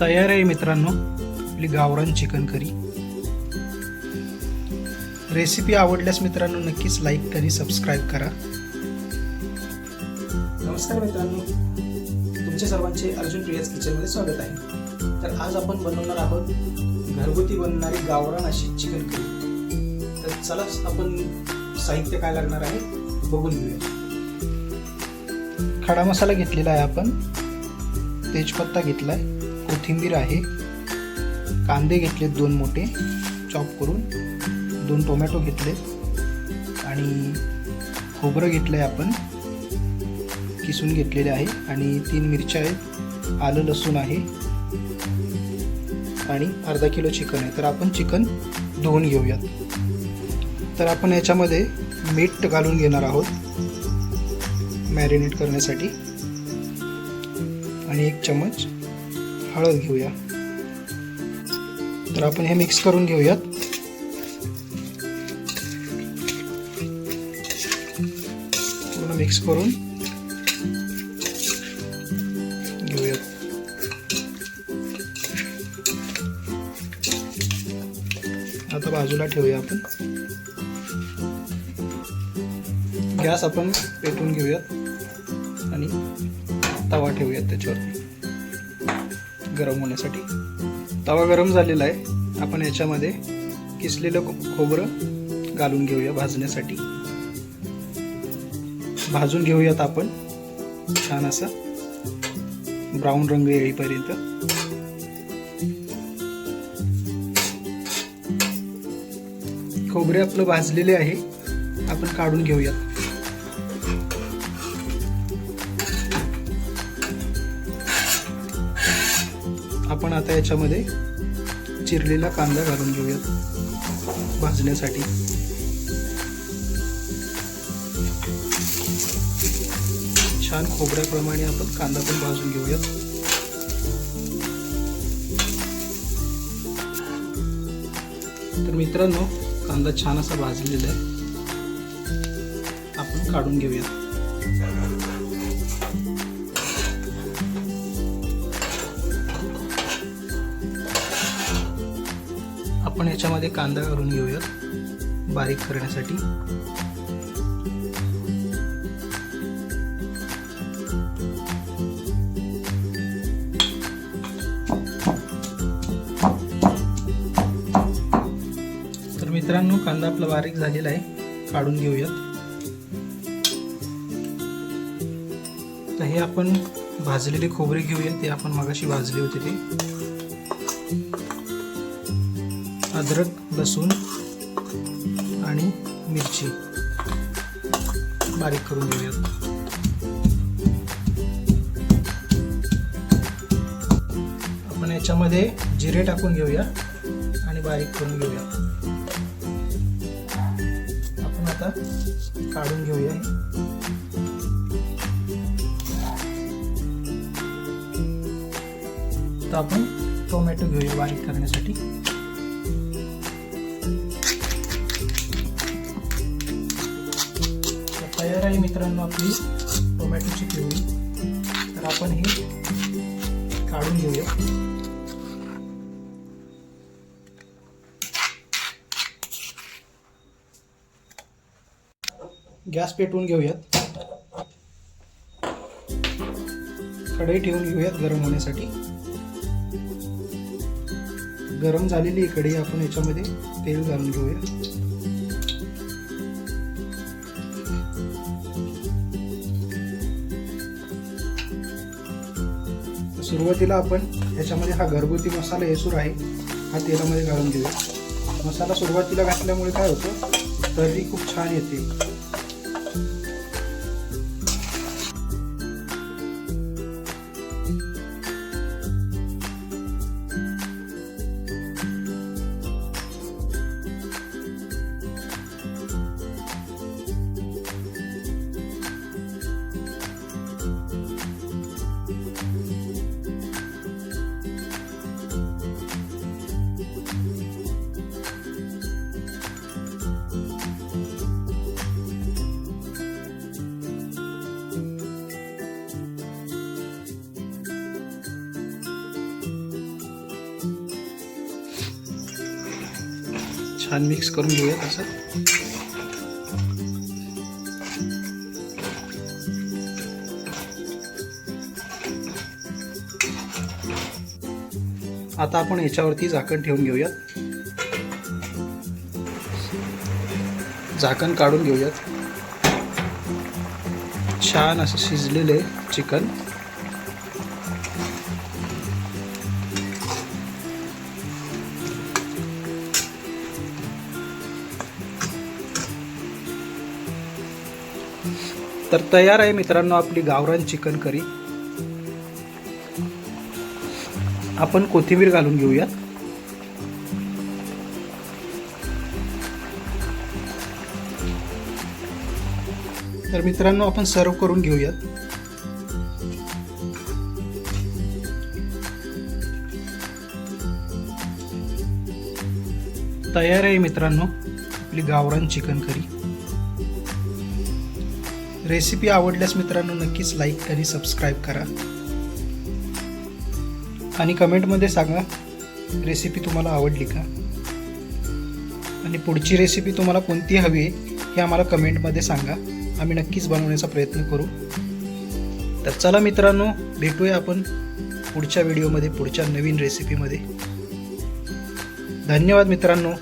तयार आहे मित्रांनो. आपली गावरान चिकन करी रेसिपी आवडल्यास मित्रांनो नक्कीच लाईक आणि सबस्क्राईब करा. नमस्कार मित्रांनो. तुमच्या सर्वांचे अर्जुन प्रियाज किचनमध्ये स्वागत आहे. तर आज आपण बनवणार आहोत घरगुती बनणारी गावरान अशी चिकन करी तर चला आपण साहित्य काय लागणार आहे बघून घेऊया. खडा मसाला घेतलेला आहे आपण. तेजपत्ता घेतला आहे कोथिंबीर आहे. कांदे घेतलेत दोन मोठे. चॉप करून दोन टोमॅटो घेतले. आणि खोबरं घेतलं आहे आपण. किसून घेतलेले आहे. आणि तीन मिरच्या आहेत. आलं लसूण आहे. आणि अर्धा किलो चिकन आहे. तर आपण चिकन धुवून घेऊयात. तर आपण याच्यामध्ये मीठ घालून घेणार आहोत. मॅरिनेट करण्यासाठी. आणि एक चमच हळद घेऊया. तर आपण हे मिक्स करून घेऊयात. पूर्ण मिक्स करून घेऊयात. आता बाजूला ठेवूया आपण. गॅस आपण पेटवून घेऊयात आणि तवा ठेवूयात त्याच्यावरती गरम होण्यासाठी. तवा गरम झालेला आहे. आपण याच्यामध्ये किसलेलं खोबरं घालून घेऊया भाजण्यासाठी. भाजून घेऊयात आपण. छान असा ब्राऊन रंग येईपर्यंत. खोबरे आपलं भाजलेले आहे. आपण काढून घेऊयात. आपण आता याच्यामध्ये चिरलेला कांदा घालून घेऊयात भाजण्यासाठी. छान खोबऱ्याप्रमाणे आपण कांदा पण भाजून घेऊयात. तर मित्रांनो कांदा छान असा भाजलेला आहे. आपण काढून घेऊयात. आपण याच्यामध्ये कांदा घालून घेऊयात. बारीक करण्यासाठी. तर मित्रांनो कांदा आपला बारीक झालेला आहे. काढून घेऊयात. तर हे आपण भाजलेले खोबरे घेऊया ते आपण मगाशी भाजले होते ते. अद्रक लसूण आणि मिरची. बारीक करून घेऊयात. आपण याच्यामध्ये जिरे टाकून घेऊया आणि बारीक करून घेऊया. आपण आता काढून घेऊया तर आपण टोमॅटो घेऊया बारीक करण्यासाठी. तयार आहे मित्रांनो आपली टोमॅटोची प्युरी. तर आपण हे काढून घेऊया. गॅस पेटवून घेऊयात. कढई ठेवून घेऊयात गरम होण्यासाठी. गरम झालेली कढई आपण याच्यामध्ये तेल घालून घेऊया. सुरुवातीला आपण याच्यामध्ये हा घरगुती मसाला येसूर आहे हा तेलामध्ये घालून घेऊया. मसाला सुरुवातीला घातल्यामुळे काय होतं? तर्री खूप छान येते. छान मिक्स करून घेऊयात असं. आता आपण याच्यावरती झाकण ठेवून घेऊयात. झाकण काढून घेऊयात. छान असं शिजलेलं आहे चिकन. तर तयार आहे मित्रांनो आपली गावरान चिकन करी. आपण कोथिंबीर घालून घेऊयात तर मित्रांनो आपण सर्व करून घेऊयात. तयार आहे मित्रांनो आपली गावरान चिकन करी. रेसिपी आवडल्यास मित्रांनो नक्कीच लाईक आणि सबस्क्राईब करा. आणि कमेंटमध्ये सांगा रेसिपी तुम्हाला आवडली का? आणि पुढची रेसिपी तुम्हाला कोणती हवी आहे हे आम्हाला कमेंटमध्ये सांगा. आम्ही नक्कीच बनवण्याचा प्रयत्न करू. तर चला मित्रांनो भेटूया आपण पुढच्या व्हिडिओमध्ये पुढच्या नवीन रेसिपीमध्ये धन्यवाद मित्रांनो.